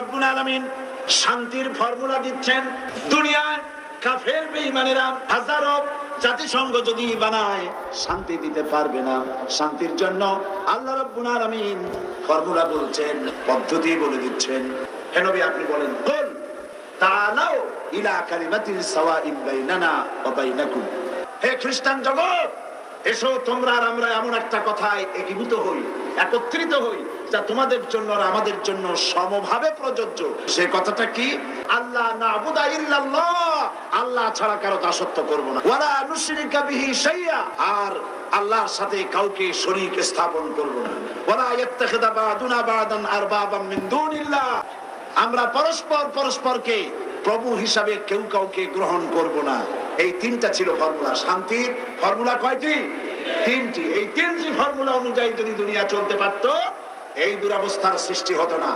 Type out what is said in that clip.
রাব্বুল আলামিন শান্তির ফর্মুলা দিচ্ছেন। দুনিয়ায় কাফের বেঈমানেরা হাজারো জাতিসংঘ যদি বানায়, শান্তি দিতে পারবে না। শান্তির জন্য আল্লাহ রাব্বুল আলামিন ফর্মুলা বলছেন, পদ্ধতি বলে দিচ্ছেন। হে আপনি বলেন, কুল তাআলাও ইলা কালিমাতিন সাওয়াইন বাইনানা ওয়া বাইনাকুম। হে খ্রিস্টান জগৎ এসো তোমরা আর আমরা এমন একটা কথায় একীভূত হই, একত্রিত হই, যা তোমাদের জন্য আর আমাদের জন্য সমভাবে প্রযোজ্য। সে কথাটা কি? আল্লাহ নাবুদা ইল্লাল্লাহ। আল্লাহ ছাড়া কারও দাসত্ব করব না। ওয়ালা নুশরিকা বিহি শাইয়া। আর আল্লাহর সাথে কাউকে শরীক স্থাপন করব না। ওয়ালা ইয়াত্তাখিদা বাদুনা বাদান আরবাবাম মিন দুনিল্লাহ। আমরা পরস্পর পরস্পরকে প্রভু হিসাবে কেউ কাউকে গ্রহণ করব না। এই তিনটা ছিল ফর্মুলা শান্তির ফর্মুলা কয়টি? তিনটি। এই তিনটি ফর্মুলা অনুযায়ী যদি দুনিয়া চলতে পারতো, এই দুরবস্থার সৃষ্টি হতো না।